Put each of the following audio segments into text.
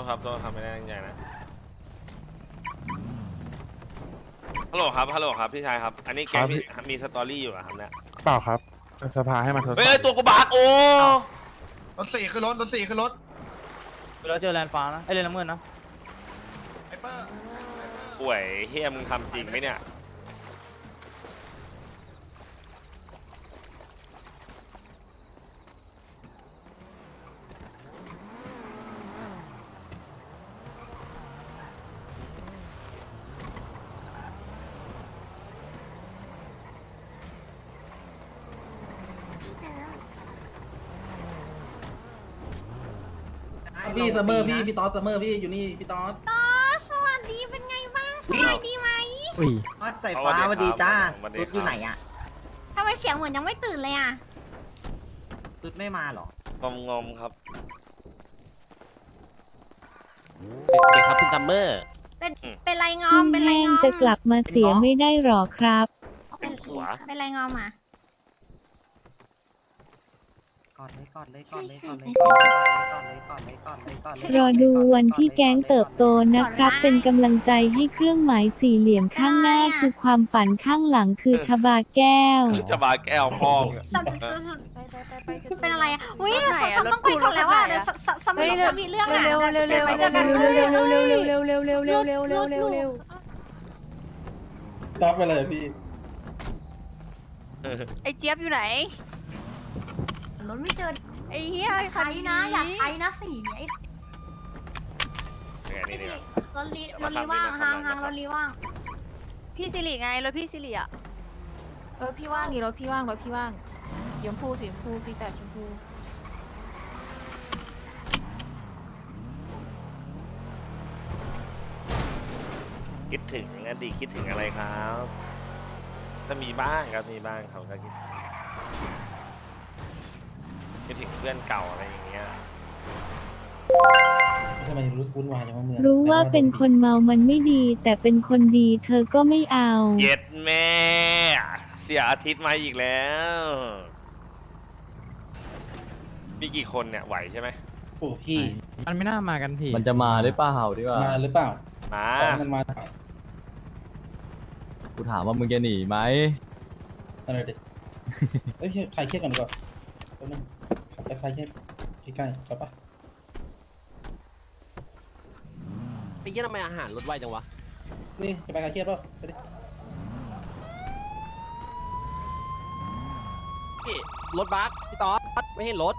ษครับโทษครับไม่ได้ตั้งใจนะฮัลโหลครับฮัลโหลครับพี่ชายครับ อันนี้แกงครับ มีพี่มีสตอรี่อยู่เหรอะครับเนี่ยเปล่าครับสภาให้มาทดสอบเฮ้ยเอ้ยตัวกูบาดโอ้รถสี่ขึ้นรถรถสี่ขึ้นรถเราเจอแลนฟ้านะไอเลนน้ำเงินนะไอเปอร์ป่วยเฮียมึงทำจริงไหมเนี่ย พี่เสมอพี่พี่ตอสเสมอพี่อยู่นี่พี่ตอสสวัสดีเป็นไงบ้างสบายดีไหมวัดสายฟ้าสวัสดีจ้าสุดอยู่ไหนอะ ทำไมเสียงเหมือนยังไม่ตื่นเลยอะสุดไม่มาหรอ งอมงอมๆครับสวัสดีครับคุณซัมเมอร์ เป็นอืม เป็นไรงอมเป็นไรแห้งงอมจะกลับมาเสียไม่ได้หรอครับ เป็นหัว เป็นไรงอมอะ กอดเลยกอดเลยกอดเลยกอดเลยกอดเลยกอดเลยกอดเลยกอดเลยกอดเลยรอดูวันที่แก๊งเติบโตนะครับ เป็นกำลังใจให้เครื่องหมายสี่เหลี่ยมข้างหน้าคือความฝันข้างหลังคือชบาแก้วคือจะบาแก้วพ่องอะสำสำสำเป็นอะไรอะอุ้ยเดี๋ยวสำสำต้องไปก่อนแล้วอะเดี๋ยวสำสำสำไม่รู้มีเรื่องอะเร็วเร็วเร็วไปเร็วเจอกันเร็วเร็วเร็วเร็วเร็วเร็วเร็วเร็วเร็วเร็วเร็วเร็วตอสไปเลยพี่ไอ้เจี๊ยบอยู่ไหน รถไม่เจอไอ้เหี้ยใช้นะ อย่าใช้นะสีนี้ไอ้เนี่ยไอ้นี่สีเนี่ยรถลีรถลีว่างห่างห่างรถลีว่าง พี่สิริไงรถพี่สิริอะรถพี่ว่างนี่รถพี่ว่างรถพี่ว่างสีชมพูสีชมพูสีแปดชมพูคิดถึงอดีตคิดถึงอะไรครับก็มีบ้างครับมีบ้างเขาก็คิดคิด ถึงเพื่อนเก่าอะไรอย่างเงี้ย ทำไมรู้วุ่นวายจังวะเมืองรู้ว่าเป็นคนเมามันไม่ดี แต่เป็นคนดีเธอก็ไม่เอา เย็ดแม่ เสียอาทิตย์มาอีกแล้ว มีกี่คนเนี่ยไหวใช่ไหมโอ้พี่ มันไม่น่ามากันพี่มันจะมาหรือเปล่าดีกว่ามาหรือเปล่ามามันมากูถามว่ามึงจะหนีไหมอะไรเด็ก เอ้ยใครเครียดก่อนดีกว่าแป๊บนึง ขับไปใครเครียดใกล้ๆไปปะไอ้เหี้ยทำไมอาหารลดไวจังวะ นี่จะไปใครเครียดป่ะไปดิพี่รถบัสพี่ต๊อดไม่เห็นรถ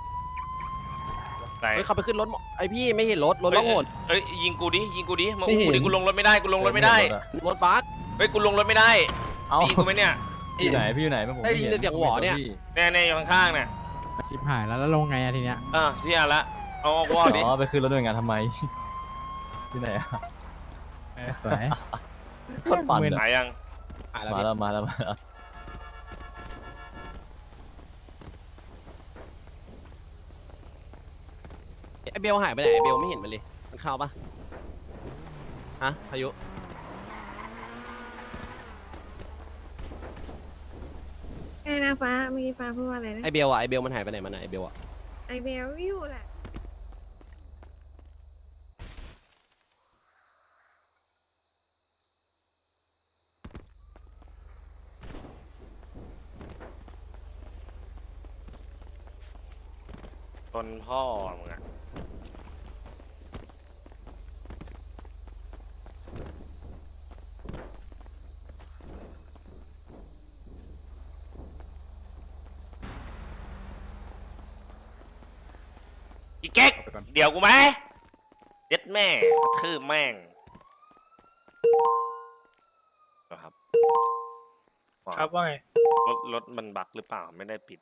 ไหนเฮ้ยขับไปขึ้นรถหมอไอพี่ไม่เห็นรถรถล่องหนเอ้ยยิงกูดิยิงกูดิมาอุ้มกูดิกูลงรถไม่ได้กูลงรถไม่ได้รถบัสเฮ้ยกูลงรถไม่ได้เอ้ายิงกูไหมเนี่ยพี่อยู่ไหนพี่อยู่ไหนไม่ผมได้ยินเสียงหวอเนี่ยแน่ๆอยู่ข้างๆเนี่ย ชิบหายแล้วแล้วลงไงอะทีเนี้ยอะเสียละเอาเอาวอดิอ๋อไปขึ้นรถหน่วยงานทำไม ที่ไหนอะเออสวยโคตรปั่นหาอะยยังมาแล้วมาแล้วมาแล้วไอเบลหายไปไหนไอเบลไม่เห็นมันเลย มันเข้าปะฮะพายุ ไอ้ นะฟ้าเมื่อกี้ฟ้าพูดว่าอะไรนะไอเบลอะไอเบลมันหายไปไหนมาไหนไอเบลอะไอเบลอยู่แหละตนพ่อมึงอะอี เก๊กเดี๋ยวกูไหมเย็ดแม่กระทืบแม่งครับครับว่าไงรถรถมันบักหรือเปล่าไม่ได้ปิด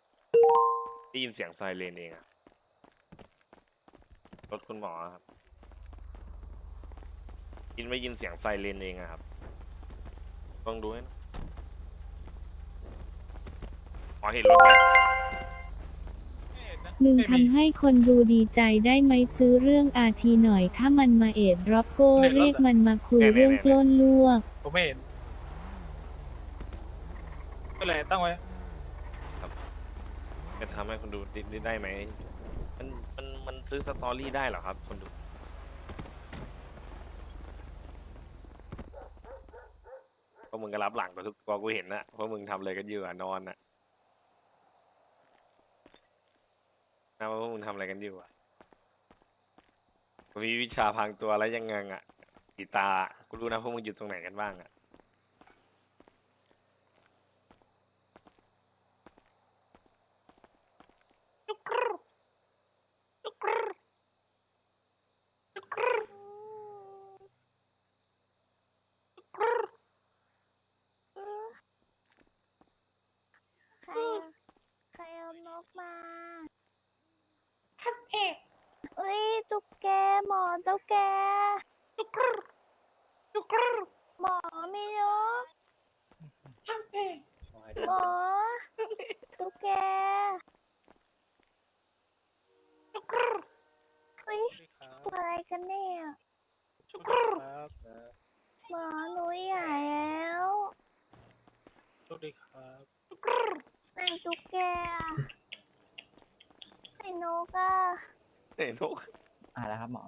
ได้ยินเสียงไซเรนเองอะรถคุณหมอครับยินไม่ยินเสียงไซเรนเองอะครับต้องดูให้นะหมอเห็นรถไหม หนึ่งทำให้คนดูดีใจได้ไหมซื้อเรื่องอาทีหน่อย ถ้ามันมาเอ็ดร็อบโก้เรียกมันมาคุยเรื่องปล้นลวก ผมไม่เห็นก็เลยตั้งไว้จะทำให้คนดูได้ได้ไหมมันมันมันซื้อสตอรี่ได้เหรอครับ คนดูพวกมึงก็รับหลังกูทุกกูเห็นนะพวกมึงทำอะไรกันเยอะนอนอะ นะว่าพวกมึงทำอะไรกันอยู่อะกูมีวิชาพังตัวแล้วยังไงอะกีตาร์กูรู้นะพวกมึงอยู่ตรงไหนกันบ้างอะ ใครใครเอานกมาทับเอกเอ้ยตุ๊กแก หมอตุ๊กแกตุ๊กกรตุ๊กกรหมอมีนกทับเอกหมอตุ๊กแกตุ๊กกรเฮ้ยตัวอะไรกันเนี่ยหมอหนูใหญ่แล้วโชคดีครับไหนตุ๊กแกอะไหนนกอะเห็นนกอ่าแล้วครับหมอ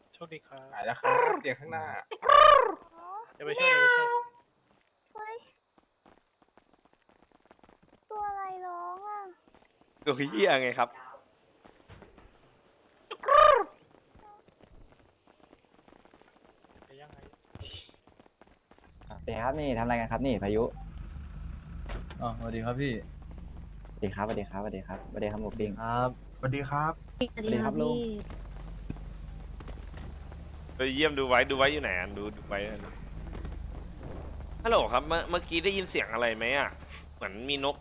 โช คดีครับหายแล้วครับเตียงข้างหน้าจะไปช่วยจะไปช่วยเฮ้ยตัวอะไรร้องอะตัวเหี้ยไงครับ ไปยังไงเดี๋ยวครับนี่ทำอะไรกันครับนี่พายุอ๋อสวัสดีครับพี่สวัสดีครับสวัสดีครับสวัสดีครับสวัสดีครับหมูปิ้งครับสวัสดีครับสวัสดีครับพี่ ไปเยี่ยมดูไว้ดูไว้อยู่ไหนอะดูดูไว้อะฮัลโหลครับเมื่อเมื่อกี้ได้ยินเสียงอะไรไหมอะ เหมือนมีนก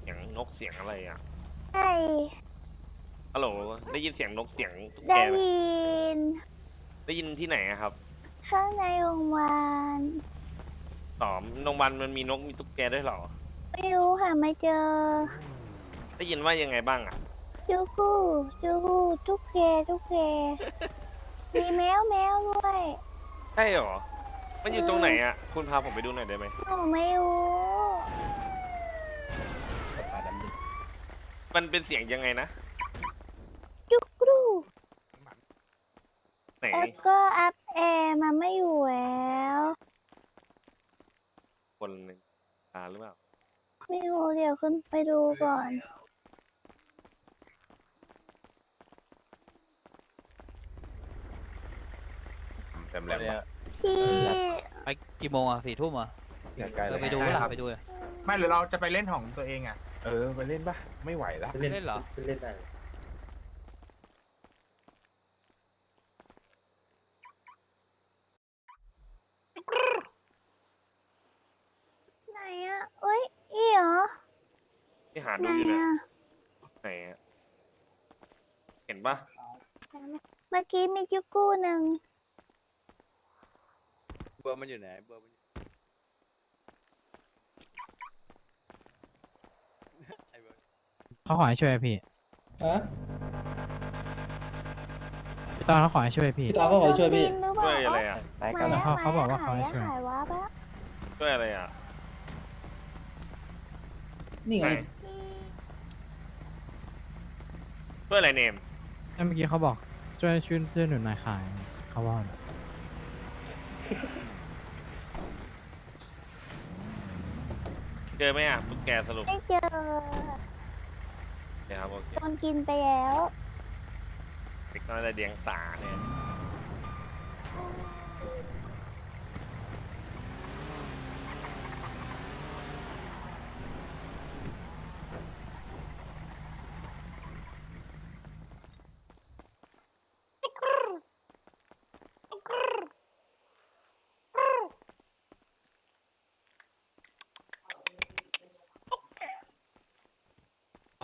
เสียงนกเสียงอะไรอะใช่ฮัลโหลได้ยินเสียงนกเสียงตุ๊กได้แกไหมยิน ได้ยินที่ไหนอะครับข้างในโรงพยาบาลต่อโรงพยาบาลมันมีนกมีตุ๊กแกด้วยเหรอ ไม่รู้หาไม่เจอได้ยินว่ายังไงบ้างอะ จูกูจูกูตุ๊กแกตุ๊กแก มีแมวแมวด้วยใช่เหรอ มันอยู่ตรงไหนอะ คุณพาผมไปดูหน่อยได้ไหมหนูไม่รู้มันเป็นเสียงยังไงนะ จุกรูไหน แล้วก็อัพแอร์มาไม่อยู่แล้วคนหนึ่งตาหรือเปล่า ไม่รู้เดี๋ยวขึ้นไปดูก่อน ต็มแล้วที่ไปกี่โมงอะสี่ทุ่มอะอย่าไกลเอเลอยไปดูหลังไปดูอะไม่หรือเราจะไปเล่นของตัวเองอะเออไปเล่นปะไม่ไหวแล้วเล่นเหรอเล่นได้ไหนอะเอ้ยอีเหรอที่หาไหนดูอยู่เนี่ยอะไหนอะเห็นปะเมื่อกี้มีจุกกูหนึ่ง เบอร์มันอยู่ไหนเบอร์มันเขาขอให้ช่วยพี่ฮะพี่ตอนเขาขอให้ช่วยพี่ พี่ตาก็ขอช่วยพี่บินหรือเปช่ล่าวยอะไรอะ ไปหกันมายนะอะเขาเขาบอกว่าหมเขาให้ยะช่วยหายวะปะช่วยอะไรอะนี่ไงไหนช่วยอะไรเนมเมื่อกี้เขาบอกช่วยช่วยช่วยหนุนนายขายเขาว่า เจอไหมอะตุ๊กแกสรุปไม่เจอเดี๋ยวครับโอเคโดนกินไปแล้ว เด็กน้อยแต่เดียงสาเนี่ย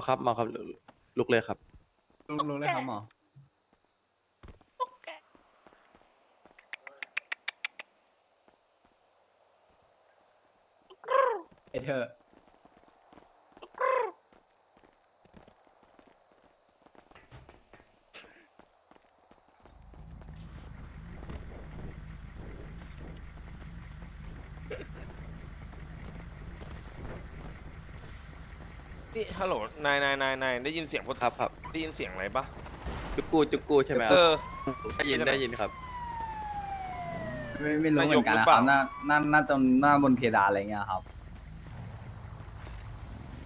ครับหมอครับลุกเลยครับรู้เลยครับหมอเอเธอ นี่ ฮัลโหลนายนายนายนายได้ยินเสียงพวกครับครับได้ยินเสียงอะไรปะจุกกูจุกกูใช่ไหมคเอรับอ ได้ยินได้ยินครับ ไม่ไม่รู้เหมือนกันนะครับหน้าหน้าหน้าตรงหน้าบนเพดานอะไรเงี้ยครับ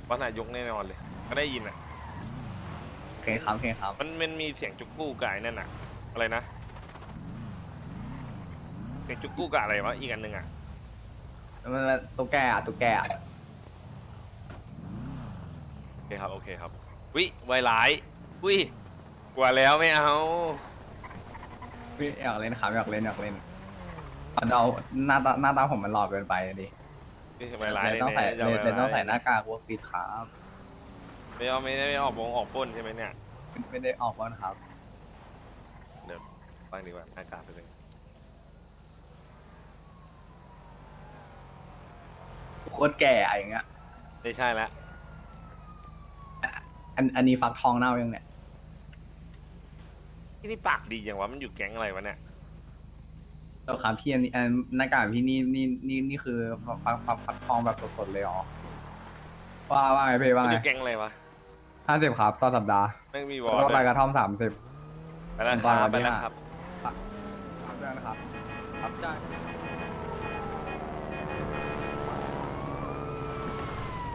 ว่านายกแน่นอนเลย ก็ได้ยินอะโอเคครับโอเคครับ มันมันมีเสียงจุกกู้กับไอ้นั่นอะ อะไรนะเสียงจุกกู้กับอะไรวะอีกอันหนึ่งอะมันตุ๊กแกอะตุ๊กแกอะโอเคครับ โอเคครับ วิไวร้ายวิกว่าแล้วไม่เอา พี่อยากเล่นครับอยากเล่นอยากเล่นเอาหน้าตาหน้าตาผมมันหลอกเกินไปดิวิไวร้ายเลเลยยต้องใส่เนี่ยเลยเลยต้องใส่หนะน้ากากวอร์ปิดครับไม่เอาไม่ได้ไม่ออกวงออกปล้นใช่ไหมเนี่ย ไม่ได้ออกก่อนครับ เดี๋ยวฟังดีกว่าหน้ากากไปเลยโคตรแก่อะอย่างเงี้ยไม่ใช่ละ อันอันนี้ฟักทองเน่ายังเนี่ยที่นี่ปากดีอย่างวะมันอยู่แก๊งอะไรวะเนี่ยตัวครับพี่อันนี้อันหน้ากากพี่นี่นี่นี่นี่คือฟักฟักฟักฟักทองแบบสดๆเลยเหรอว่าว่าไงพี่ว่ามันอไงยู่แก๊งอะไรวะห้าสิบครับต่อสัปดาห์ไม่มีวอแล้วลก็ใบด้วยกระท่อมสามสิบไปแล้วคตอนรับวันไปที่แล้วห้าครับครับด้วยนะครับครับจ้า